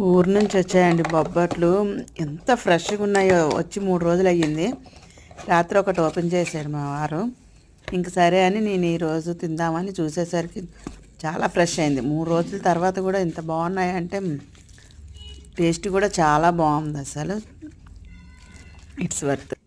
ఊరి నుంచి వచ్చాయండి బొబ్బట్లు. ఎంత ఫ్రెష్గా ఉన్నాయో వచ్చి మూడు రోజులు అయ్యింది. రాత్రి ఒకటి ఓపెన్ చేశాడు మా వారు. ఇంక సరే అని నేను ఈరోజు తిందామని చూసేసరికి చాలా ఫ్రెష్ అయింది. మూడు రోజుల తర్వాత కూడా ఇంత బాగున్నాయంటే టేస్ట్ కూడా చాలా బాగుంది అసలు. It's worth